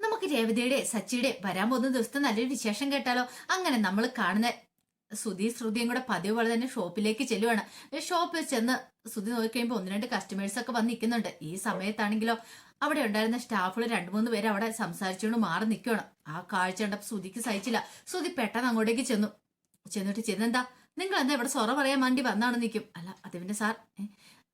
നമുക്ക് രേവതിയുടെ സച്ചിയുടെ വരാൻ പോകുന്ന ദിവസത്തെ നല്ലൊരു വിശേഷം കേട്ടാലോ? അങ്ങനെ നമ്മൾ കാണുന്ന സുധി ശ്രുതിയും കൂടെ പതിവ് പോലെ തന്നെ ഷോപ്പിലേക്ക് ചെല്ലുവാണ്. ഷോപ്പിൽ ചെന്ന് സുധി നോക്കിക്കഴിയുമ്പോൾ ഒന്ന് രണ്ട് കസ്റ്റമേഴ്സ് ഒക്കെ വന്ന് നിൽക്കുന്നുണ്ട്. ഈ സമയത്താണെങ്കിലോ അവിടെ ഉണ്ടായിരുന്ന സ്റ്റാഫുകൾ രണ്ടു മൂന്ന് പേര് അവിടെ സംസാരിച്ചുകൊണ്ട് മാറി നിൽക്കുകയാണ് ആ കാഴ്ച കണ്ടപ്പോൾ സുധിക്ക് സഹിച്ചില്ല. സുധി പെട്ടെന്ന് അങ്ങോട്ടേക്ക് ചെന്നു. ചെന്നിട്ട് ചെന്നെന്താ? നിങ്ങൾ എന്താ ഇവിടെ സൊറ പറയാൻ വേണ്ടി വന്നാണ് നിൽക്കും അല്ല അത് പിന്നെ സാർ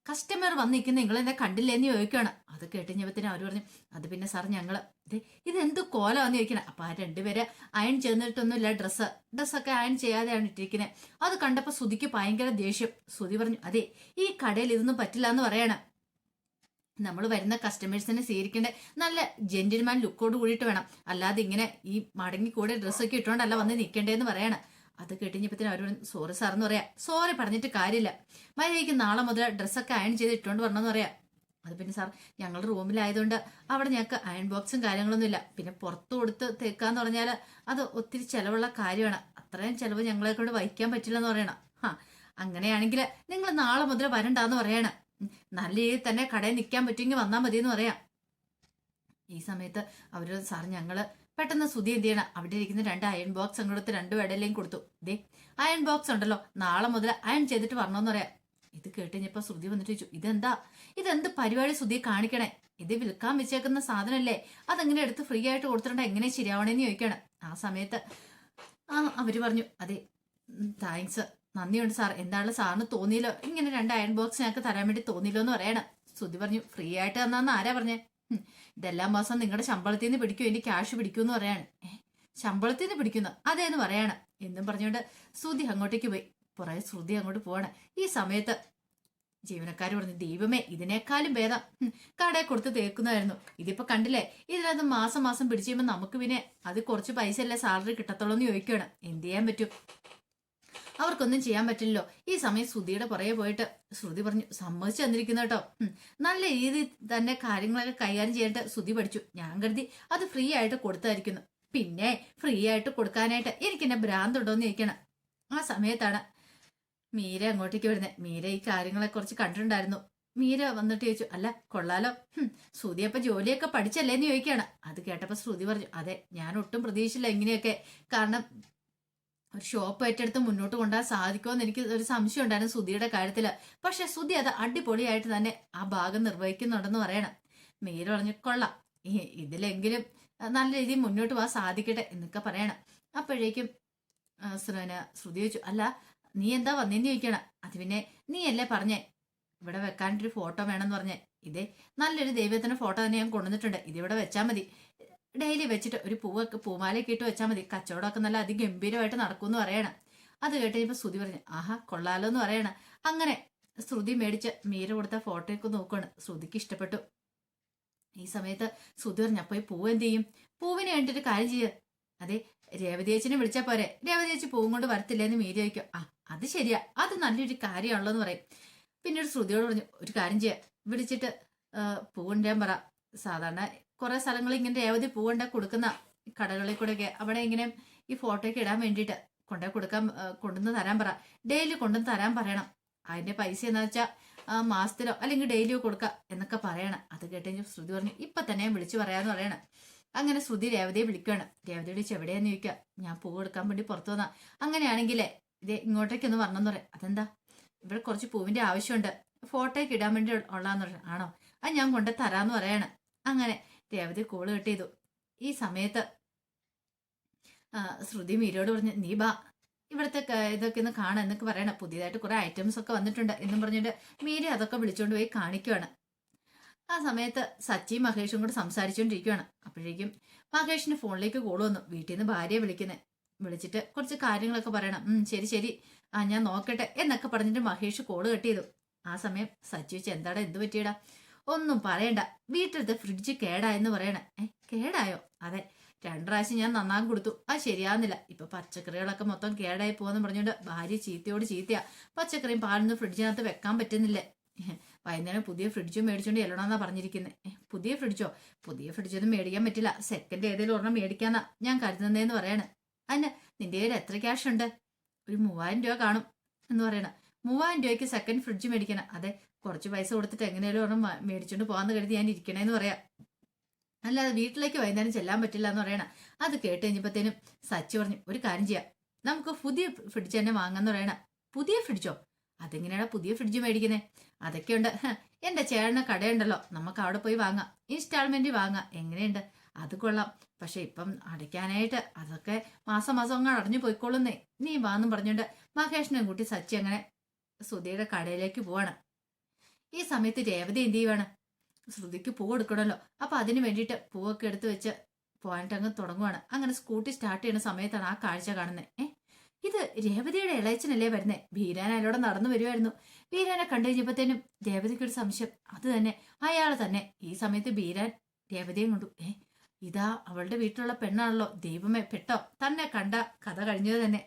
കസ്റ്റമർ വന്ന് നിൽക്കുന്ന നിങ്ങൾ എന്നെ കണ്ടില്ലെന്ന് ചോദിക്കുകയാണ് അത് കേട്ടുകഴിഞ്ഞപ്പത്തിന് അവർ പറഞ്ഞു അത് പിന്നെ സാർ ഞങ്ങൾ ഇത് ഇതെന്ത് കോലമാണെന്ന് ചോദിക്കണേ. അപ്പൊ ആ രണ്ടുപേരെ അയൺ ചെന്നിട്ടൊന്നുമില്ല ഡ്രസ്സ് ഡ്രസ്സൊക്കെ അയൺ ചെയ്യാതെയാണ് ഇട്ടിരിക്കുന്നത് അത് കണ്ടപ്പോൾ സുതിക്ക് ഭയങ്കര ദേഷ്യം. സുതി പറഞ്ഞു അതെ ഈ കടയിൽ ഇതൊന്നും പറ്റില്ല എന്ന് പറയണം. നമ്മൾ വരുന്ന കസ്റ്റമേഴ്സിനെ സ്വീകരിക്കേണ്ട നല്ല ജെന്റിൽമാൻ ലുക്കോട് കൂടിയിട്ട് വേണം. അല്ലാതെ ഇങ്ങനെ ഈ മടങ്ങി കൂടെ ഡ്രസ്സൊക്കെ ഇട്ടുകൊണ്ടല്ല വന്ന് നിൽക്കേണ്ടതെന്ന് പറയണം. അത് കേട്ടുകഴിഞ്ഞപ്പത്തിന് അവർ സോറി സാർ എന്ന് പറയാം. സോറി പറഞ്ഞിട്ട് കാര്യമില്ല. മര്യാദയ്ക്ക് നാളെ മുതൽ ഡ്രസ്സൊക്കെ അയൺ ചെയ്ത് ഇട്ടുകൊണ്ട് വരണമെന്ന് പറയാം. അത് പിന്നെ സാർ ഞങ്ങളുടെ റൂമിലായതുകൊണ്ട് അവിടെ ഞങ്ങൾക്ക് അയൺ ബോക്സും കാര്യങ്ങളൊന്നും ഇല്ല. പിന്നെ പുറത്തു കൊടുത്ത് തേക്കാന്ന് പറഞ്ഞാൽ അത് ഒത്തിരി ചിലവുള്ള കാര്യമാണ്. അത്രയും ചിലവ് ഞങ്ങളെ കൊണ്ട് വഹിക്കാൻ പറ്റില്ലെന്ന് പറയണം. ആ അങ്ങനെയാണെങ്കിൽ നിങ്ങൾ നാളെ മുതൽ വരണ്ടാന്ന് പറയണം. നല്ല രീതിയിൽ തന്നെ കടയിൽ നിൽക്കാൻ പറ്റുമെങ്കിൽ വന്നാൽ മതി എന്ന് പറയാം. ഈ സമയത്ത് അവർ സാർ ഞങ്ങൾ പെട്ടെന്ന് സ്തുതി എന്ത് ചെയ്യണം? അവിടെ ഇരിക്കുന്ന രണ്ട് അയൺ ബോക്സ് അങ്ങോട്ട് രണ്ട് ഇടയിലേയും കൊടുത്തു. ദേ അയൺ ബോക്സ് ഉണ്ടല്ലോ നാളെ മുതൽ അയൺ ചെയ്തിട്ട് വരണമെന്ന് പറയാം. ഇത് കേട്ടുകഴിഞ്ഞപ്പോ ശ്രുതി വന്നിട്ട് ചോദിച്ചു ഇതെന്താ? ഇതെന്ത് പരിപാടി ശ്രുതി കാണിക്കണേ? ഇത് വിൽക്കാൻ വെച്ചേക്കുന്ന സാധനമല്ലേ അതെങ്ങനെ എടുത്ത് ഫ്രീ ആയിട്ട് കൊടുത്തിട്ടുണ്ട് എങ്ങനെ ശരിയാവണേന്ന് ചോദിക്കണം. ആ സമയത്ത് ആ അവർ പറഞ്ഞു അതെ താങ്ക്സ് നന്ദിയുണ്ട് സാർ. എന്താണ് സാറിന് തോന്നിയില്ലോ? ഇങ്ങനെ രണ്ട് അയൺ ബോക്സ് ഞങ്ങൾക്ക് തരാൻ വേണ്ടി തോന്നിയില്ലോ എന്ന് പറയണം. ശ്രുതി പറഞ്ഞു ഫ്രീ ആയിട്ട് തന്നാന്ന് ആരാ പറഞ്ഞേ? ഇതെല്ലാം മാസം നിങ്ങളുടെ ശമ്പളത്തിൽ നിന്ന് പിടിക്കും എന്റെ ക്യാഷ് പിടിക്കും എന്ന് പറയാണ് ശമ്പളത്തിൽ നിന്ന് പിടിക്കുന്നു. അതേന്ന് പറയാണ്. എന്നും പറഞ്ഞുകൊണ്ട് ശ്രുതി അങ്ങോട്ടേക്ക് പോയി. പുറകെ ശ്രുതി അങ്ങോട്ട് പോവാണ്. ഈ സമയത്ത് ജീവനക്കാർ പറഞ്ഞു ദൈവമേ ഇതിനേക്കാളും ഭേദം. കടയെ കൊടുത്ത് തേക്കുന്നതായിരുന്നു. ഇതിപ്പോ കണ്ടില്ലേ? ഇതിനകത്ത് മാസം മാസം പിടിച്ചു കഴിയുമ്പോൾ നമുക്ക് പിന്നെ അത് കുറച്ച് പൈസ അല്ലേ സാലറി കിട്ടത്തുള്ളൂ എന്ന് ചോദിക്കുകയാണ് എന്ത് ചെയ്യാൻ പറ്റും? അവർക്കൊന്നും ചെയ്യാൻ പറ്റില്ലല്ലോ. ഈ സമയം ശ്രുതിയുടെ പുറകെ പോയിട്ട് ശ്രുതി പറഞ്ഞു സമ്മതിച്ചു തന്നിരിക്കുന്നു കേട്ടോ. നല്ല രീതിയിൽ തന്നെ കാര്യങ്ങളൊക്കെ കൈകാര്യം ചെയ്യാനായിട്ട് ശ്രുതി പഠിച്ചു. ഞാൻ കരുതി അത് ഫ്രീ ആയിട്ട് കൊടുത്തായിരിക്കുന്നു. പിന്നെ ഫ്രീ ആയിട്ട് കൊടുക്കാനായിട്ട് എനിക്ക് എന്നെ ഭ്രാന്തുണ്ടോ എന്ന് ചോദിക്കണം. ആ സമയത്താണ് മീര അങ്ങോട്ടേക്ക് വരുന്നത് മീര ഈ കാര്യങ്ങളെ കുറിച്ച് കണ്ടിട്ടുണ്ടായിരുന്നു. മീര വന്നിട്ട് ചോദിച്ചു അല്ല കൊള്ളാലോ. ശ്രുതി അപ്പൊ ജോലിയൊക്കെ പഠിച്ചല്ലേ എന്ന് ചോദിക്കുകയാണ്. അത് കേട്ടപ്പോ ശ്രുതി പറഞ്ഞു അതെ ഞാൻ ഒട്ടും പ്രതീക്ഷിച്ചില്ല എങ്ങനെയൊക്കെ കാരണം ഒരു ഷോപ്പ് ഏറ്റെടുത്ത് മുന്നോട്ട് കൊണ്ടുപോകാൻ സാധിക്കുമെന്ന് എനിക്ക് ഒരു സംശയം ഉണ്ടായിരുന്നു സുധിയുടെ കാര്യത്തിൽ പക്ഷെ സുധി അത് അടിപൊളിയായിട്ട് തന്നെ ആ ഭാഗം നിർവഹിക്കുന്നുണ്ടെന്ന് പറയണം. മീര പറഞ്ഞു കൊള്ളാം. ഇതിലെങ്കിലും നല്ല രീതിയിൽ മുന്നോട്ട് പോകാൻ സാധിക്കട്ടെ എന്നൊക്കെ പറയണം. അപ്പോഴേക്കും ശ്രുതി ചോദിച്ചു അല്ല നീ എന്താ വന്നേന്ന് ചോദിക്കണം. അത് പിന്നെ നീ അല്ലേ പറഞ്ഞേ. ഇവിടെ വെക്കാനൊരു ഫോട്ടോ വേണമെന്ന് പറഞ്ഞേ. ഇതേ നല്ലൊരു ദൈവത്തിന്റെ ഫോട്ടോ തന്നെ ഞാൻ കൊണ്ടുവന്നിട്ടുണ്ട്. ഇതിവിടെ വെച്ചാൽ മതി. ഡെയിലി വെച്ചിട്ട് ഒരു പൂവൊക്കെ പൂമാലയൊക്കെ ഇട്ട് വെച്ചാൽ മതി. കച്ചവടമൊക്കെ നല്ല അതിഗംഭീരമായിട്ട് നടക്കുമെന്ന് പറയണം. അത് കേട്ട് കഴിഞ്ഞപ്പോൾ ശ്രുതി പറഞ്ഞു ആഹാ കൊള്ളാലോ എന്ന് പറയണം. അങ്ങനെ ശ്രുതി മേടിച്ച് മീര കൊടുത്ത ഫോട്ടോയൊക്കെ നോക്കുകയാണ് ശ്രുതിക്ക് ഇഷ്ടപ്പെട്ടു. ഈ സമയത്ത് ശ്രുതി പറഞ്ഞു അപ്പോൾ ഈ പൂവ് എന്ത് ചെയ്യും? പൂവിന് വേണ്ടിയിട്ട് കാര്യം ചെയ്യുക അതെ രേവതി ചേച്ചിനെ വിളിച്ചാൽ പോരെ. രേവതി ചേച്ചി പൂവും കൊണ്ട് വരത്തില്ലെന്ന് മീരി ചോദിക്കും. ആ അത് ശരിയാ. അത് നല്ലൊരു കാര്യമാണല്ലോ എന്ന് പറയും പിന്നീട് ശ്രുതിയോട് പറഞ്ഞു ഒരു കാര്യം ചെയ്യാം. വിളിച്ചിട്ട് പൂവുണ്ടാൻ പറ. സാധാരണ കുറെ സ്ഥലങ്ങളിൽ ഇങ്ങനെ രേവതി പൂവുണ്ട കൊടുക്കുന്ന കടകളിൽ കൂടെയൊക്കെ അവിടെ ഇങ്ങനെ ഈ ഫോട്ടോയ്ക്ക് ഇടാൻ വേണ്ടിയിട്ട് കൊണ്ടുപോയി കൊടുക്കാൻ കൊണ്ടുവന്ന് തരാൻ പറ. ഡെയിലി കൊണ്ടുവന്ന് തരാൻ പറയണം. അതിന്റെ പൈസ എന്ന് വെച്ചാൽ മാസത്തിലോ അല്ലെങ്കിൽ ഡെയിലിയോ കൊടുക്കുക എന്നൊക്കെ പറയണം. അത് കേട്ടുകഴിഞ്ഞ് ശ്രുതി പറഞ്ഞു ഇപ്പൊ തന്നെ വിളിച്ചു പറയാന്ന് പറയണം. അങ്ങനെ ശ്രുതി രേവതിയെ വിളിക്കുകയാണ് രേവതി വിളിച്ച് എവിടെയാന്ന് ചോദിക്കുക. ഞാൻ പൂ കൊടുക്കാൻ വേണ്ടി പുറത്തു വന്നാ. അങ്ങനെയാണെങ്കിലേ ഇത് ഇങ്ങോട്ടേക്കൊന്ന് വരണമെന്ന് പറയാം. അതെന്താ? ഇവിടെ കുറച്ച് പൂവിന്റെ ആവശ്യമുണ്ട്. ഫോട്ടോയ്ക്ക് ഇടാൻ വേണ്ടി ഉള്ളാന്ന് പറഞ്ഞു ആണോ? അത് ഞാൻ കൊണ്ട് തരാന്ന് പറയാണ്. അങ്ങനെ രേവതി കോൾ കട്ട് ഈ സമയത്ത് ശ്രുതി മീരോട് പറഞ്ഞു നീ ബാ. ഇവിടുത്തെ ഇതൊക്കെ ഒന്ന് കാണാൻ എന്നൊക്കെ പറയണം. പുതിയതായിട്ട് കുറെ ഐറ്റംസ് ഒക്കെ വന്നിട്ടുണ്ട് എന്നും പറഞ്ഞിട്ട് മീര അതൊക്കെ വിളിച്ചുകൊണ്ട് പോയി കാണിക്കുവാണ്. ആ സമയത്ത് സച്ചിയും മഹേഷും കൂടെ സംസാരിച്ചുകൊണ്ടിരിക്കുകയാണ് അപ്പോഴേക്കും മഹേഷിന് ഫോണിലേക്ക് കോൾ വന്നു. വീട്ടിൽ നിന്ന് ഭാര്യയെ വിളിക്കുന്നത് വിളിച്ചിട്ട് കുറച്ച് കാര്യങ്ങളൊക്കെ പറയണം. ശരി ശരി. ആ ഞാൻ നോക്കട്ടെ എന്നൊക്കെ പറഞ്ഞിട്ട് മഹേഷ് കോൾ കട്ട് ചെയ്തു. ആ സമയം സച്ചി വെച്ച് എന്താടാ എന്ത് പറ്റിയടാ? ഒന്നും പറയണ്ട. വീട്ടിലത്തെ ഫ്രിഡ്ജ് കേടായെന്ന് പറയണേ. ഏ കേടായോ? അതെ രണ്ടു ഞാൻ നന്നാൻ കൊടുത്തു. ആ ശരിയാവുന്നില്ല. ഇപ്പൊ പച്ചക്കറികളൊക്കെ മൊത്തം കേടായി പോവെന്ന് പറഞ്ഞുകൊണ്ട് ഭാര്യ ചീത്തയോട് ചീത്തയാ. പച്ചക്കറിയും പാലൊന്നും ഫ്രിഡ്ജിനകത്ത് വെക്കാൻ പറ്റുന്നില്ല. വൈകുന്നേരം പുതിയ ഫ്രിഡ്ജും മേടിച്ചോണ്ട് ചെല്ലണമെന്നാ പറഞ്ഞിരിക്കുന്നത് പുതിയ ഫ്രിഡ്ജോ? പുതിയ ഫ്രിഡ്ജൊന്നും മേടിക്കാൻ പറ്റില്ല. സെക്കൻഡ് ഏതെങ്കിലും ഒരെണ്ണം മേടിക്കാന്നാ ഞാൻ കരുതുന്നതെന്ന് പറയാണ്. അതിന് നിന്റെ കയ്യിൽ എത്ര ക്യാഷ് ഉണ്ട്? ഒരു മൂവായിരം രൂപ കാണും എന്ന് പറയണ. മൂവായിരം രൂപയ്ക്ക് സെക്കൻഡ് ഫ്രിഡ്ജ് മേടിക്കണം. അതെ കുറച്ച് പൈസ കൊടുത്തിട്ട് എങ്ങനെയാലും ഒരെണ്ണം മേടിച്ചോണ്ട് പോകാന്ന് കരുതി ഞാൻ ഇരിക്കണേന്ന് പറയാം. അല്ലാതെ വീട്ടിലേക്ക് വൈകുന്നേരം ചെല്ലാൻ പറ്റില്ല എന്ന് പറയണ. അത് കേട്ട് കഴിഞ്ഞപ്പോഴത്തേനും സച്ചു പറഞ്ഞു ഒരു കാര്യം ചെയ്യാം. നമുക്ക് പുതിയ ഫ്രിഡ്ജ് തന്നെ വാങ്ങാന്ന് പറയണ. പുതിയ ഫ്രിഡ്ജോ അതെങ്ങനെയാണ് പുതിയ ഫ്രിഡ്ജ് മേടിക്കുന്നത് അതൊക്കെയുണ്ട്. എന്റെ ചേട്ടന് കടയുണ്ടല്ലോ. നമുക്ക് അവിടെ പോയി വാങ്ങാം. ഇൻസ്റ്റാൾമെന്റ് വാങ്ങാം. എങ്ങനെയുണ്ട്? അത് കൊള്ളാം. പക്ഷെ ഇപ്പം അടയ്ക്കാനായിട്ട് അതൊക്കെ മാസം മാസം അങ്ങ് അടഞ്ഞു പോയിക്കോളുന്നേ. നീ വാന്നും പറഞ്ഞുകൊണ്ട് മഹേഷിനെ കൂട്ടി സച്ചി അങ്ങനെ ശ്രുതിയുടെ കടയിലേക്ക് പോവാണ്. ഈ സമയത്ത് രേവതി എന്ത് ചെയ്യുവാണ്? ശ്രുതിക്ക് പൂ എടുക്കണമല്ലോ അപ്പൊ അതിന് വേണ്ടിയിട്ട് പൂവൊക്കെ എടുത്ത് വെച്ച് പോകാനായിട്ട് അങ്ങ് തുടങ്ങുവാണ്. അങ്ങനെ സ്കൂട്ടി സ്റ്റാർട്ട് ചെയ്യുന്ന സമയത്താണ് ആ കാഴ്ച കാണുന്നത് ഏ? ഇത് രേവതിയുടെ ഇളയച്ചനല്ലേ വരുന്നേ? ബീരാൻ അയാളോടെ നടന്നു വരുമായിരുന്നു ബീരാനെ കണ്ടു കഴിഞ്ഞപ്പോഴത്തേനും രേവതിക്ക് ഒരു സംശയം. അത് തന്നെ അയാൾ തന്നെ. ഈ സമയത്ത് ബീരാൻ രേവതിയും കണ്ടു. ഏ ഇതാ അവളുടെ വീട്ടിലുള്ള പെണ്ണാണല്ലോ. ദൈവമേ പെട്ടോ? തന്നെ കണ്ട കഥ കഴിഞ്ഞത് തന്നെ.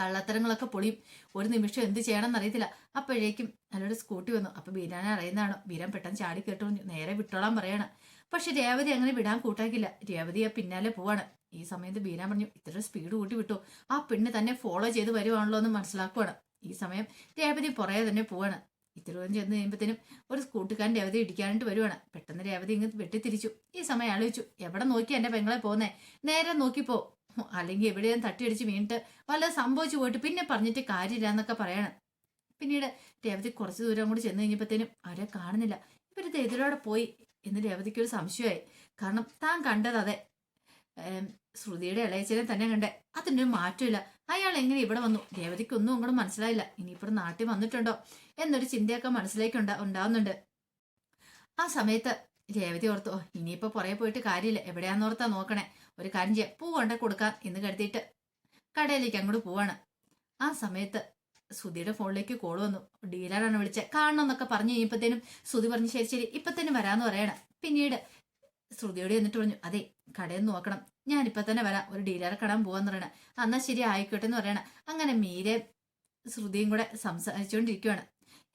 കള്ളത്തരങ്ങളൊക്കെ പൊളിയും ഒരു നിമിഷം എന്ത് ചെയ്യണമെന്ന് അറിയത്തില്ല അപ്പോഴേക്കും അയാളുടെ സ്കൂട്ടി വന്നു. അപ്പൊ ബീരാനെ അറിയുന്നതാണ്. ബീരാൻ പെട്ടെന്ന് ചാടി കേട്ടു. നേരെ വിട്ടോളാൻ പറയാണ്. പക്ഷെ രേവതി അങ്ങനെ വിടാൻ കൂട്ടാക്കില്ല രേവതി ആ പിന്നാലെ പോവാണ്. ഈ സമയത്ത് ബീരാൻ പറഞ്ഞു ഇത്ര സ്പീഡ് കൂട്ടി വിട്ടു. ആ പെണ്ണ് തന്നെ ഫോളോ ചെയ്ത് വരുവാണല്ലോ എന്ന് മനസ്സിലാക്കുവാണ്. ഈ സമയം രേവതി പുറകെ തന്നെ പോവാണ്. ഇത്ര ദൂരം ചെന്ന് കഴിയുമ്പോഴത്തേനും ഒരു സ്കൂട്ടുകാരൻ രേവതി ഇടിക്കാനായിട്ട് വരുവാണ്. പെട്ടെന്ന് രേവതി ഇങ്ങ് വെട്ടിത്തിരിച്ചു. ഈ സമയം ആലോചിച്ചു എവിടെ നോക്കി എന്റെ പെങ്ങളെ പോന്നേ നേരെ നോക്കിപ്പോ. അല്ലെങ്കിൽ എവിടെയും തട്ടിയടിച്ച് വീണിട്ട് വല്ല സംഭവിച്ചു പോയിട്ട് പിന്നെ പറഞ്ഞിട്ട് കാര്യമില്ല എന്നൊക്കെ പറയാണ്. പിന്നീട് രേവതി കുറച്ച് ദൂരം കൂടി ചെന്ന് കഴിഞ്ഞപ്പോഴത്തേനും ആരെ കാണുന്നില്ല. ഇവരിത് എതിരോടെ പോയി എന്ന് രേവതിക്ക് ഒരു സംശയമായി. കാരണം താൻ കണ്ടത് അതെ. ശ്രുതിയുടെ ഇളയച്ചനെ തന്നെ കണ്ടേ. അതിന്റെ ഒരു മാറ്റമില്ല. അയാൾ എങ്ങനെ ഇവിടെ വന്നു? രേവതിക്ക് ഒന്നും അങ്ങോട്ട് മനസ്സിലായില്ല. ഇനിയിപ്പോൾ നാട്ടിൽ വന്നിട്ടുണ്ടോ? എന്നൊരു ചിന്തയൊക്കെ മനസ്സിലേക്ക് ഉണ്ടാ ഉണ്ടാവുന്നുണ്ട്. ആ സമയത്ത് രേവതി ഓർത്തു "ഓ, ഇനിയിപ്പോ പുറകെ പോയിട്ട് കാര്യമില്ല. എവിടെയാന്നോർത്താ നോക്കണേ. ഒരു കാര്യം ചെയ്യാം. പൂ കൊണ്ടേ കൊടുക്കാം എന്ന് കരുതിയിട്ട് കടയിലേക്ക് അങ്ങോട്ട് പോവാണ്. ആ സമയത്ത് സുധിയുടെ ഫോണിലേക്ക് കോൾ വന്നു. ഡീലറാണ് വിളിച്ചത് കാണണം എന്നൊക്കെ പറഞ്ഞു കഴിഞ്ഞപ്പോഴത്തേനും സുധി പറഞ്ഞു ശരി ശരി തന്നെ വരാന്ന് പറയണം. പിന്നീട് ശ്രുതിയോട് എന്നിട്ട് പറഞ്ഞു അതെ കടയിൽ നോക്കണം. ഞാൻ ഇപ്പൊ തന്നെ വരാം. ഒരു ഡീലറെ കടാൻ പോവാന്ന് പറയണ. എന്നാ ശരി ആയിക്കോട്ടെ എന്ന് പറയണ. അങ്ങനെ മീരെ ശ്രുതിയും കൂടെ സംസാരിച്ചുകൊണ്ടിരിക്കുകയാണ്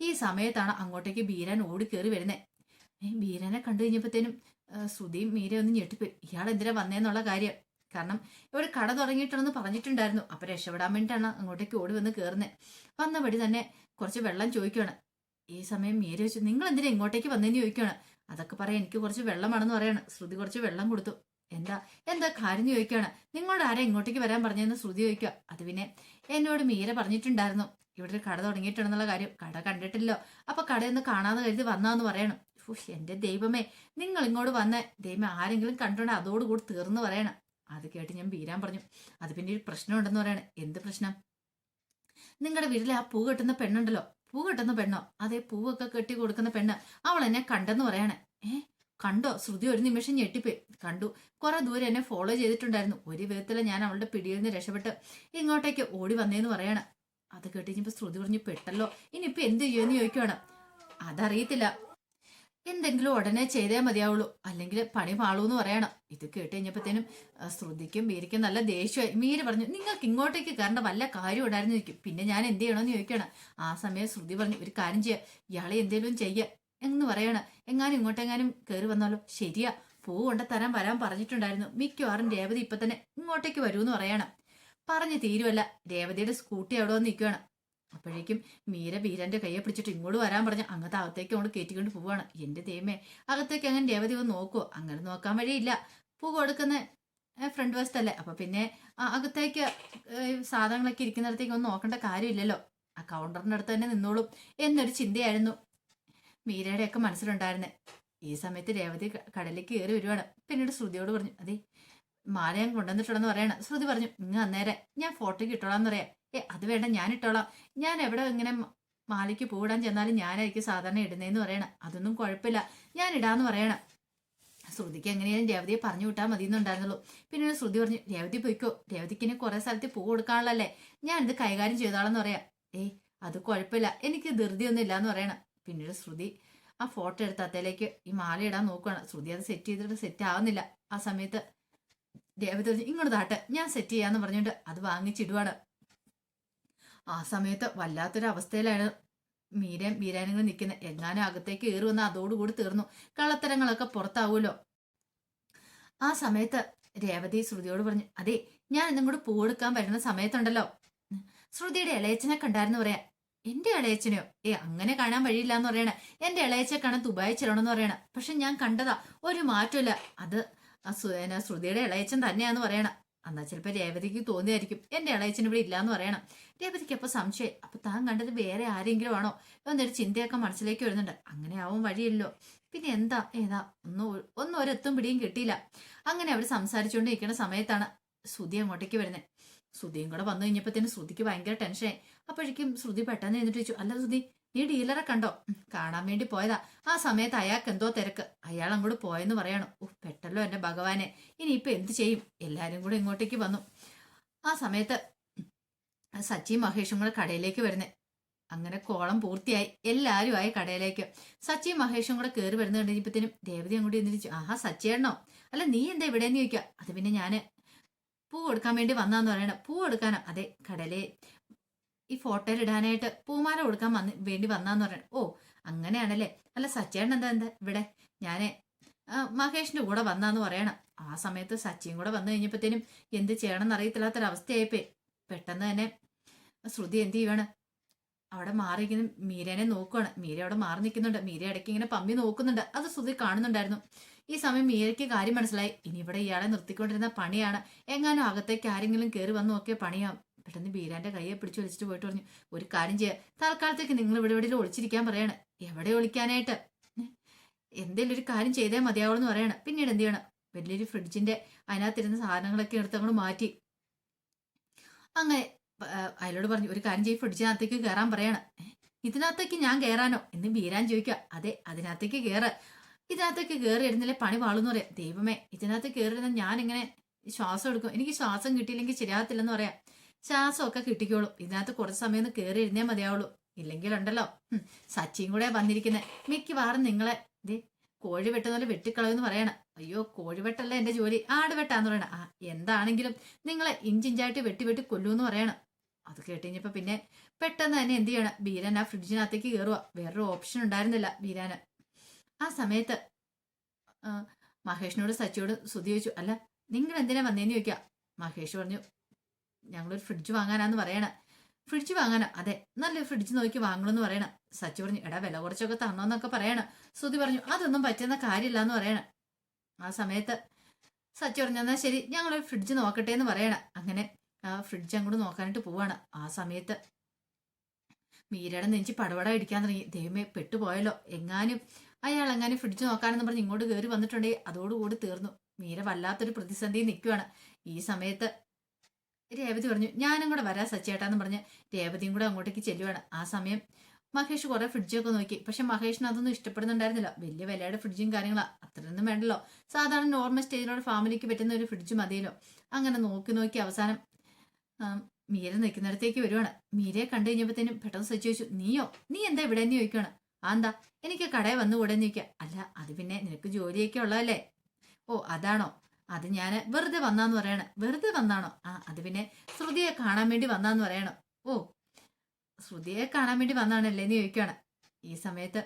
ഈ സമയത്താണ് അങ്ങോട്ടേക്ക് ബീരാൻ ഓടി കയറി വരുന്നത് ബീരാനെ കണ്ടു കഴിഞ്ഞപ്പോഴത്തേനും ശ്രുതിയും മീര ഒന്ന് ഞെട്ടിപ്പോയി. ഇയാൾ എന്തിനാ വന്നേന്നുള്ള കാര്യം? കാരണം ഇവിടെ കട തുടങ്ങിയിട്ടുണ്ടെന്ന് പറഞ്ഞിട്ടുണ്ടായിരുന്നു. അപ്പൊ രക്ഷപ്പെടാൻ വേണ്ടിയിട്ടാണ് അങ്ങോട്ടേക്ക് ഓടി വന്ന് കയറുന്നത് വന്നപടി തന്നെ കുറച്ച് വെള്ളം ചോദിക്കുകയാണ് ഈ സമയം മീര ചോദിച്ചു നിങ്ങൾ എന്തിനാ ഇങ്ങോട്ടേക്ക് വന്നേന്ന് ചോദിക്കുകയാണ് അതൊക്കെ പറയാം എനിക്ക് കുറച്ച് വെള്ളമാണെന്ന് പറയാണ്. ശ്രുതി കുറച്ച് വെള്ളം കൊടുത്തു. എന്താ എന്താ കാര്യം ചോദിക്കുകയാണ് നിങ്ങളോട് ആരാ ഇങ്ങോട്ടേക്ക് വരാൻ പറഞ്ഞതെന്ന് ശ്രുതി ചോദിക്കുക. അത് പിന്നെ എന്നോട് മീര പറഞ്ഞിട്ടുണ്ടായിരുന്നു. ഇവിടെ ഒരു കട തുടങ്ങിയിട്ടുണ്ടെന്നുള്ള കാര്യം. കട കണ്ടിട്ടില്ലോ. അപ്പൊ കടയൊന്ന് കാണാതെ കരുതി വന്നാന്ന് പറയണം. എന്റെ ദൈവമേ നിങ്ങൾ ഇങ്ങോട്ട് വന്ന ദൈവമേ ആരെങ്കിലും കണ്ടോണ്ട് അതോടുകൂടി തീർന്നു പറയണം. അത് കേട്ട് ഞാൻ ബീരാൻ പറഞ്ഞു. അത് പിന്നെ ഒരു പ്രശ്നമുണ്ടെന്ന് പറയണേ. എന്ത് പ്രശ്നം? നിങ്ങളുടെ വീട്ടിലെ ആ പൂ കെട്ടുന്ന പെണ്ണുണ്ടല്ലോ. പൂ കെട്ടുന്ന പെണ്ണോ? അതേ പൂവൊക്കെ കെട്ടി കൊടുക്കുന്ന പെണ്ണ്. അവൾ എന്നെ കണ്ടെന്ന് പറയണേ. ഏ കണ്ടോ? ശ്രുതി ഒരു നിമിഷം ഞെട്ടിപ്പോയി. കണ്ടു. കുറെ ദൂരെ എന്നെ ഫോളോ ചെയ്തിട്ടുണ്ടായിരുന്നു. ഒരു വിധത്തിൽ ഞാൻ അവളുടെ പിടിയിൽ നിന്ന് രക്ഷപ്പെട്ട് ഇങ്ങോട്ടേക്ക് ഓടി വന്നേന്ന് പറയണ. അത് കേട്ട് കഴിഞ്ഞപ്പോ ശ്രുതി പറഞ്ഞു പെട്ടല്ലോ. ഇനിയിപ്പോ എന്ത് ചെയ്യുമെന്ന് ചോദിക്കുവാണ്. അതറിയത്തില്ല. എന്തെങ്കിലും ഉടനെ ചെയ്തേ മതിയാവുള്ളൂ. അല്ലെങ്കിൽ പണി പാളൂന്ന് പറയണം. ഇത് കേട്ട് കഴിഞ്ഞപ്പോഴത്തേനും ശ്രുതിക്കും മീരയ്ക്കും നല്ല ദേഷ്യമായി. മീര പറഞ്ഞു നിങ്ങൾക്ക് ഇങ്ങോട്ടേക്ക് കയറേണ്ട വല്ല കാര്യം ഉണ്ടായിരുന്നു ചോദിക്കും പിന്നെ ഞാൻ എന്ത് ചെയ്യണമെന്ന് ചോദിക്കണം ആ സമയം ശ്രുതി പറഞ്ഞു ഒരു കാര്യം ചെയ്യുക ഇയാളെ എന്തെങ്കിലും ചെയ്യുക എന്ന് പറയണം. എങ്ങാനും ഇങ്ങോട്ടെങ്ങാനും കയറി വന്നാലോ? ശരിയാ. പൂ കൊണ്ട് തരാൻ വരാൻ പറഞ്ഞിട്ടുണ്ടായിരുന്നു. മിക്കവാറും രേവതി ഇപ്പൊ തന്നെ ഇങ്ങോട്ടേക്ക് വരൂന്ന് പറയണം. പറഞ്ഞു തീരുവല്ല. രേവതിയുടെ സ്കൂട്ടി അവിടെ വന്ന് നിൽക്കുകയാണ്. അപ്പോഴേക്കും മീര ബീരന്റെ കയ്യെ പിടിച്ചിട്ട് ഇങ്ങോട്ട് വരാൻ പറഞ്ഞ് അങ്ങനത്തെ അകത്തേക്ക് അവൾ കയറ്റിക്കൊണ്ട് പോവാണ്. എന്റെ ദൈവമേ അകത്തേക്ക് അങ്ങനെ രേവതി ഒന്ന് നോക്കുവോ? അങ്ങനെ നോക്കാൻ വഴിയില്ല. പൂ കൊടുക്കുന്ന ഫ്രണ്ട് വശത്തല്ലേ? അപ്പൊ പിന്നെ അകത്തേക്ക് സാധനങ്ങളൊക്കെ ഇരിക്കുന്നിടത്തേക്ക് ഒന്നും നോക്കേണ്ട കാര്യമില്ലല്ലോ. ആ കൗണ്ടറിന്റെ അടുത്ത് തന്നെ നിന്നോളും എന്നൊരു ചിന്തയായിരുന്നു മീരയുടെയൊക്കെ മനസ്സിലുണ്ടായിരുന്നേ. ഈ സമയത്ത് രേവതി കടലിലേക്ക് കയറി വരുവാണ്. പിന്നീട് ശ്രുതിയോട് പറഞ്ഞു അതെ മാല ഞാൻ കൊണ്ടുവന്നിട്ടുണ്ടെന്ന് പറയണ. ശ്രുതി പറഞ്ഞു ഇങ്ങ് അന്നേരം ഞാൻ ഫോട്ടോ ഇട്ടോളാന്ന് പറയാം ഏ അത് വേണ്ട ഞാൻ ഇട്ടോളാം. ഞാൻ എവിടെ ഇങ്ങനെ മാലയ്ക്ക് പൂവിടാൻ ചെന്നാലും ഞാനായിരിക്കും സാധാരണ ഇടുന്നതെന്ന് പറയണം. അതൊന്നും കുഴപ്പമില്ല. ഞാൻ ഇടാന്ന് പറയണം. ശ്രുതിക്ക് എങ്ങനെയാലും രേവതിയെ പറഞ്ഞു വിട്ടാൽ മതി എന്നുണ്ടായിരുന്നുള്ളൂ പിന്നീട് ശ്രുതി പറഞ്ഞു രേവതി പോയിക്കോ. രേവതിക്ക് ഇനി കുറെ സ്ഥലത്ത് പൂ കൊടുക്കാനുള്ളല്ലേ ഞാൻ ഇത് കൈകാര്യം ചെയ്തോളാന്ന് പറയാം. ഏയ് അത് കുഴപ്പമില്ല. എനിക്ക് ധൃതിയൊന്നും ഇല്ലാന്ന് പറയണം. പിന്നീട് ശ്രുതി ആ ഫോട്ടോ എടുത്ത് അത്തേലേക്ക് ഈ മാല ഇടാൻ നോക്കുകയാണ് ശ്രുതി അത് സെറ്റ് ചെയ്തിട്ട് സെറ്റ് ആവുന്നില്ല. ആ സമയത്ത് രേവതി പറഞ്ഞു ഇങ്ങോട്ട് താട്ടെ. ഞാൻ സെറ്റ് ചെയ്യാന്ന് പറഞ്ഞുകൊണ്ട് അത് വാങ്ങിച്ചിടുവാണ്. ആ സമയത്ത് വല്ലാത്തൊരവസ്ഥയിലാണ്. മീരയും ബീരാനും നിൽക്കുന്നത് എങ്ങാനും അകത്തേക്ക് കയറി വന്ന് അതോടുകൂടി തീർന്നു. കള്ളത്തരങ്ങളൊക്കെ പുറത്താവൂലോ ആ സമയത്ത് രേവതി ശ്രുതിയോട് പറഞ്ഞു അതെ ഞാൻ ഇന്നും കൂടി പൂ എടുക്കാൻ വരുന്ന സമയത്തുണ്ടല്ലോ. ശ്രുതിയുടെ ഇളയച്ചനെ കണ്ടായിരുന്നു പറയാ എന്റെ ഇളയച്ചനെയോ ഏ അങ്ങനെ കാണാൻ വഴിയില്ല എന്ന് പറയണ. എന്റെ ഇളയച്ച കാണാൻ ദുബായി ചെല്ലണമെന്ന് പറയണ. പക്ഷെ ഞാൻ കണ്ടതാ ഒരു മാറ്റമില്ല അത് ശ്രുതിയുടെ ഇളയച്ചൻ തന്നെയാന്ന് പറയണ. എന്നാ ചിലപ്പോ രേവതിക്ക് തോന്നിയായിരിക്കും. എന്റെ ഇളയച്ചൻ ഇവിടെ ഇല്ലാന്ന് പറയണം. രേവതിക്ക് അപ്പൊ സംശയം. അപ്പൊ താൻ കണ്ടത് വേറെ ആരെങ്കിലും ആണോ? എന്നൊരു ചിന്തയൊക്കെ മനസ്സിലേക്ക് വരുന്നുണ്ട്. അങ്ങനെ ആവും വഴിയല്ലോ. പിന്നെ എന്താ? ഏതാ? ഒന്നും ഒന്നും ഒരെത്തും പിടിയും കിട്ടിയില്ല. അങ്ങനെ അവർ സംസാരിച്ചുകൊണ്ടിരിക്കുന്ന സമയത്താണ് ശ്രുതി അങ്ങോട്ടേക്ക് വരുന്നത് ശ്രുതിയും കൂടെ വന്നു കഴിഞ്ഞപ്പോഴത്തേന് ശ്രുതിക്ക് ഭയങ്കര ടെൻഷനായി അപ്പോഴേക്കും ശ്രുതി പെട്ടെന്ന് എന്നിട്ട് ചോദിച്ചു അല്ല ശ്രുതി നീ ഡീലറെ കണ്ടോ? കാണാൻ വേണ്ടി പോയതാ. ആ സമയത്ത് അയാൾക്ക് എന്തോ തിരക്ക്. അയാൾ അങ്ങോട്ട് പോയെന്ന് പറയണം. ഓ പെട്ടല്ലോ എന്റെ ഭഗവാനെ. ഇനി ഇപ്പൊ എന്ത് ചെയ്യും? എല്ലാരും കൂടെ ഇങ്ങോട്ടേക്ക് വന്നു. ആ സമയത്ത് സച്ചിയും മഹേഷും കൂടെ കടയിലേക്ക് വരുന്നേ. അങ്ങനെ കോളം പൂർത്തിയായി. എല്ലാരും ആയി കടയിലേക്ക്. സച്ചിയും മഹേഷും കൂടെ കയറി വരുന്ന കണ്ടിരിക്കുമ്പത്തേനും രേവതി അങ്ങോട്ട് എന്നിരിച്ചു ആഹാ സച്ചിയേണോ അല്ല നീ എന്താ ഇവിടെന്ന് ചോദിക്കുക അത് പിന്നെ ഞാൻ പൂ കൊടുക്കാൻ വേണ്ടി വന്നാന്ന് പറയണ. പൂ കൊടുക്കാനോ. അതെ കടലേ ഈ ഫോട്ടോയിൽ ഇടാനായിട്ട് പൂമാല കൊടുക്കാൻ വന്ന് വേണ്ടി വന്നാന്ന് പറയണം. ഓ അങ്ങനെയാണല്ലേ? അല്ല സച്ചേട്ടൻ എന്താ എന്താ ഇവിടെ? ഞാൻ മഹേഷിന്റെ കൂടെ വന്നാന്ന് പറയണം. ആ സമയത്ത് സച്ചിയും കൂടെ വന്നു കഴിഞ്ഞപ്പോഴത്തേനും എന്ത് ചെയ്യണമെന്ന് അറിയത്തില്ലാത്തൊരവസ്ഥയായിപ്പോയി. പെട്ടെന്ന് തന്നെ ശ്രുതി എന്ത് ചെയ്യുവാണ്? അവിടെ മാറിയിരിക്കുന്ന. മീരേനെ നോക്കുവാണ്. മീര അവിടെ മാറി നിൽക്കുന്നുണ്ട്. മീര ഇടയ്ക്ക് ഇങ്ങനെ പമ്മി നോക്കുന്നുണ്ട്. അത് ശ്രുതി കാണുന്നുണ്ടായിരുന്നു. ഈ സമയം മീരയ്ക്ക് കാര്യം മനസ്സിലായി. ഇനി ഇവിടെ ഇയാളെ നിർത്തിക്കൊണ്ടിരുന്ന പണിയാണ്. എങ്ങാനും അകത്തേക്ക് ആരെങ്കിലും കയറി വന്ന് നോക്കിയ പണിയാവും. പെട്ടെന്ന് ബീരാന്റെ കയ്യെ പിടിച്ചു വലിച്ചിട്ട് പോയിട്ട് പറഞ്ഞു ഒരു കാര്യം ചെയ്യുക തൽക്കാലത്തേക്ക് നിങ്ങൾ ഇവിടെ എവിടെയെങ്കിലും ഒളിച്ചിരിക്കാൻ പറയാണ്. എവിടെ ഒളിക്കാനായിട്ട്? എന്തെങ്കിലും ഒരു കാര്യം ചെയ്തേ മതിയാവുള്ളൂ എന്ന് പറയണം. പിന്നീട് എന്ത് ചെയ്യണം? വലിയൊരു ഫ്രിഡ്ജിന്റെ അതിനകത്തിരുന്ന സാധനങ്ങളൊക്കെ എടുത്ത് അങ്ങോട്ട് മാറ്റി. അങ്ങനെ അയാളോട് പറഞ്ഞു ഒരു കാര്യം ചെയ്യും ഫ്രിഡ്ജിനകത്തേക്ക് കയറാൻ പറയണം. "ഏ, ഇതിനകത്തേക്ക് ഞാൻ കയറാനോ എന്ന് ബീരാൻ ചോദിക്കുക അതെ അതിനകത്തേക്ക് കയറ് ഇതിനകത്തേക്ക് കയറി ഇരുന്നില്ലേ പണി പാളെന്ന് പറയാം. ദൈവമേ ഇതിനകത്ത് കയറി ഞാൻ ഇങ്ങനെ ശ്വാസം എടുക്കും. എനിക്ക് ശ്വാസം കിട്ടിയില്ലെങ്കിൽ ശരിയാകത്തില്ലെന്ന് പറയാം. ശ്വാസമൊക്കെ കിട്ടിക്കോളും. ഇതിനകത്ത് കുറച്ച് സമയം ഒന്ന് കയറി ഇരുന്നേ മതിയാവുള്ളൂ. ഹും, സച്ചിയും കൂടെ വന്നിരിക്കുന്നത് മിക്കവാറും നിങ്ങളെ ദേ കോഴി വെട്ടുന്ന പോലെ വെട്ടിക്കളയെന്ന് പറയണം. അയ്യോ കോഴി വെട്ടല്ല എന്റെ ജോലി. ആട് വെട്ടാന്ന് പറയണം. ആ എന്താണെങ്കിലും നിങ്ങളെ ഇഞ്ചിഞ്ചായിട്ട് വെട്ടി വെട്ടി കൊല്ലൂന്ന് പറയണം. അത് കേട്ടുകഴിഞ്ഞപ്പോ പിന്നെ പെട്ടെന്ന് തന്നെ എന്ത് ചെയ്യണം? ബീരൻ ആ ഫ്രിഡ്ജിനകത്തേക്ക് കയറുക വേറൊരു ഓപ്ഷൻ ഉണ്ടായിരുന്നില്ല ബീരാന്. ആ സമയത്ത് മഹേഷിനോട് സച്ചിയോട് ശ്രുതി ചോദിച്ചു. അല്ല നിങ്ങൾ എന്തിനാ വന്നേന്ന് ചോദിക്കാം? മഹേഷ് പറഞ്ഞു ഞങ്ങളൊരു ഫ്രിഡ്ജ് വാങ്ങാനാന്ന് പറയണേ. ഫ്രിഡ്ജ് വാങ്ങാനോ അതെ നല്ല ഫ്രിഡ്ജ് നോക്കി വാങ്ങണമെന്ന് പറയണം. സച്ചി പറഞ്ഞു എടാ വില കുറച്ചൊക്കെ തന്നോന്നൊക്കെ പറയണം. ശ്രുതി പറഞ്ഞു അതൊന്നും പറ്റുന്ന കാര്യമില്ല എന്ന് പറയണം. ആ സമയത്ത് സച്ചി പറഞ്ഞു എന്നാ ശരി ഞങ്ങൾ ഫ്രിഡ്ജ് നോക്കട്ടെ എന്ന് പറയണം. അങ്ങനെ ആ ഫ്രിഡ്ജ് അങ്ങോട്ട് നോക്കാനായിട്ട് പോവാണ്. ആ സമയത്ത് മീരയുടെ നെഞ്ചി പടവട ഇടിക്കാൻ തുടങ്ങി. ദൈവമേ പെട്ടുപോയല്ലോ. എങ്ങാനും അയാൾ എങ്ങാനും ഫ്രിഡ്ജ് നോക്കാനെന്ന് പറഞ്ഞ് ഇങ്ങോട്ട് കയറി വന്നിട്ടുണ്ടെങ്കിൽ അതോടുകൂടി തീർന്നു. മീര വല്ലാത്തൊരു പ്രതിസന്ധി നിൽക്കുകയാണ് ഈ സമയത്ത് രേവതി പറഞ്ഞു ഞാനും കൂടെ വരാ സച്ചേട്ടാന്ന് പറഞ്ഞ് രേവതിയും കൂടെ അങ്ങോട്ടേക്ക് ചെല്ലുവാണ്. ആ സമയം മഹേഷ് കുറെ ഫ്രിഡ്ജൊക്കെ നോക്കി. പക്ഷെ മഹേഷിന് അതൊന്നും ഇഷ്ടപ്പെടുന്നുണ്ടായിരുന്നില്ല. വലിയ വിലയുടെ ഫ്രിഡ്ജും കാര്യങ്ങളാ. അത്രയൊന്നും വേണ്ടല്ലോ. സാധാരണ നോർമൽ സ്റ്റേജിലുള്ള ഫാമിലിക്ക് പറ്റുന്ന ഒരു ഫ്രിഡ്ജ് മതിയല്ലോ. അങ്ങനെ നോക്കി നോക്കി അവസാനം മീര നിൽക്കുന്നിടത്തേക്ക് വരുവാണ്. മീരയെ കണ്ടു കഴിഞ്ഞപ്പോഴത്തേനും പെട്ടെന്ന് സച്ചി ചോദിച്ചു നീയോ? നീ എന്താ ഇവിടെ എന്ന് ചോദിക്കുകയാണ് ആ എന്താ? എനിക്ക് കടയിൽ വന്നുകൂടെ എന്ന് അല്ല അത് പിന്നെ നിനക്ക് ജോലിയൊക്കെ ഉള്ളതല്ലേ? ഓ അതാണോ? അത് ഞാൻ വെറുതെ വന്നാന്ന് പറയണ. വെറുതെ വന്നാണോ? ആ അത് പിന്നെ ശ്രുതിയെ കാണാൻ വേണ്ടി വന്നാന്ന് പറയണോ. ഓ ശ്രുതിയെ കാണാൻ വേണ്ടി വന്നാണല്ലേ എന്ന് ചോദിക്കുകയാണ്. ഈ സമയത്ത്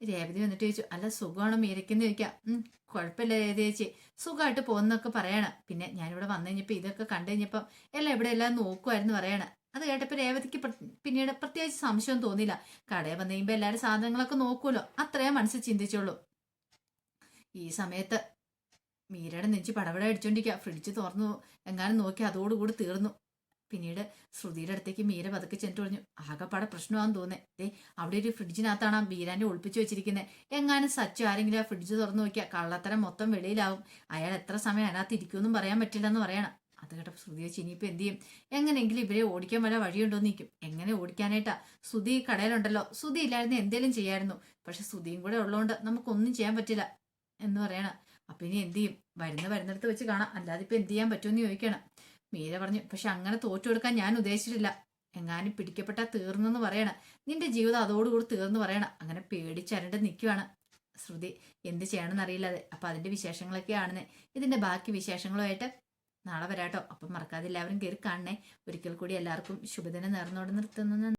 രേവതി വന്നിട്ട് ചോദിച്ചു അല്ല സുഖമാണോ മീരയ്ക്കെന്ന് ചോദിക്കാം. ഉം കുഴപ്പമില്ല രേവതി ചേച്ചി. സുഖമായിട്ട് പോകുന്നൊക്കെ പറയണം. പിന്നെ ഞാനിവിടെ വന്നു കഴിഞ്ഞപ്പോൾ ഇതൊക്കെ കണ്ടു കഴിഞ്ഞപ്പം എല്ലാം ഇവിടെ എല്ലാം നോക്കുമായിരുന്നു പറയണം. അത് കേട്ടപ്പോൾ രേവതിക്ക് പിന്നീട് പ്രത്യേകിച്ച് സംശയം തോന്നിയില്ല. കടയിൽ വന്നു കഴിയുമ്പോൾ എല്ലാവരും സാധനങ്ങളൊക്കെ നോക്കുമല്ലോ അത്രയും മനസ്സിൽ ചിന്തിച്ചുള്ളൂ. ഈ സമയത്ത് മീരയുടെ നെഞ്ചി പടപട അടിച്ചോണ്ടിരിക്കുക ഫ്രിഡ്ജ് തുറന്നു. എങ്ങാനും നോക്കി അതോടുകൂടി തീർന്നു. പിന്നീട് ശ്രുതിയുടെ അടുത്തേക്ക് മീര പതുക്കെ ചെന്നിട്ട് പറഞ്ഞു ആകെപ്പാടെ പ്രശ്നമാണെന്ന് തോന്നേ ദേ അവിടെ ഒരു ഫ്രിഡ്ജിനകത്താണ് ആ ഒളിപ്പിച്ചു വെച്ചിരിക്കുന്നത് എങ്ങാനും സച്ചു ആരെങ്കിലും ആ ഫ്രിഡ്ജ് തുറന്നു നോക്കിയാൽ കള്ളത്തരം മൊത്തം വെളിയിലാവും. അയാൾ എത്ര സമയം അതിനകത്ത് ഇരിക്കുമെന്നും പറയാൻ പറ്റില്ലെന്ന് പറയണം. അത് കേട്ടപ്പോൾ ശ്രുതി വെച്ച് ഇനിയിപ്പോൾ എന്ത് ചെയ്യും? എങ്ങനെയെങ്കിലും ഇവരെ ഓടിക്കാൻ വല്ല വഴിയുണ്ടോ എന്ന് നിൽക്കും എങ്ങനെ ഓടിക്കാനായിട്ടാ? സുധി കടയിലുണ്ടല്ലോ. സുധി ഇല്ലായിരുന്നു എന്തേലും ചെയ്യായിരുന്നു. പക്ഷെ സുധിയും കൂടെ ഉള്ളതുകൊണ്ട് നമുക്കൊന്നും ചെയ്യാൻ പറ്റില്ല എന്ന് പറയണം. അപ്പൊ ഇനി എന്ത് ചെയ്യും? വരുന്ന വരുന്നിടത്ത് വെച്ച് കാണാം. അല്ലാതെ ഇപ്പൊ എന്ത് ചെയ്യാൻ പറ്റുമെന്ന് ചോദിക്കണം. മീര പറഞ്ഞു പക്ഷെ അങ്ങനെ തോറ്റു കൊടുക്കാൻ ഞാൻ ഉദ്ദേശിച്ചിട്ടില്ല. എങ്ങാനും പിടിക്കപ്പെട്ടാൽ തീർന്നെന്ന് പറയണം. നിന്റെ ജീവിതം അതോടുകൂടി തീർന്നു പറയണം. അങ്ങനെ പേടിച്ചരണ്ട് നിൽക്കുവാണ് ശ്രുതി. എന്ത് ചെയ്യണമെന്ന് അറിയില്ലാതെ അപ്പൊ അതിന്റെ വിശേഷങ്ങളൊക്കെ ആണെന്ന്. ഇതിന്റെ ബാക്കി വിശേഷങ്ങളുമായിട്ട് നാളെ വരാട്ടോ. അപ്പം മറക്കാതെ എല്ലാവരും കയറി കാണണേ. ഒരിക്കൽ കൂടി എല്ലാവർക്കും ശുഭദിനം നേർന്നോട് നിർത്തുന്നു.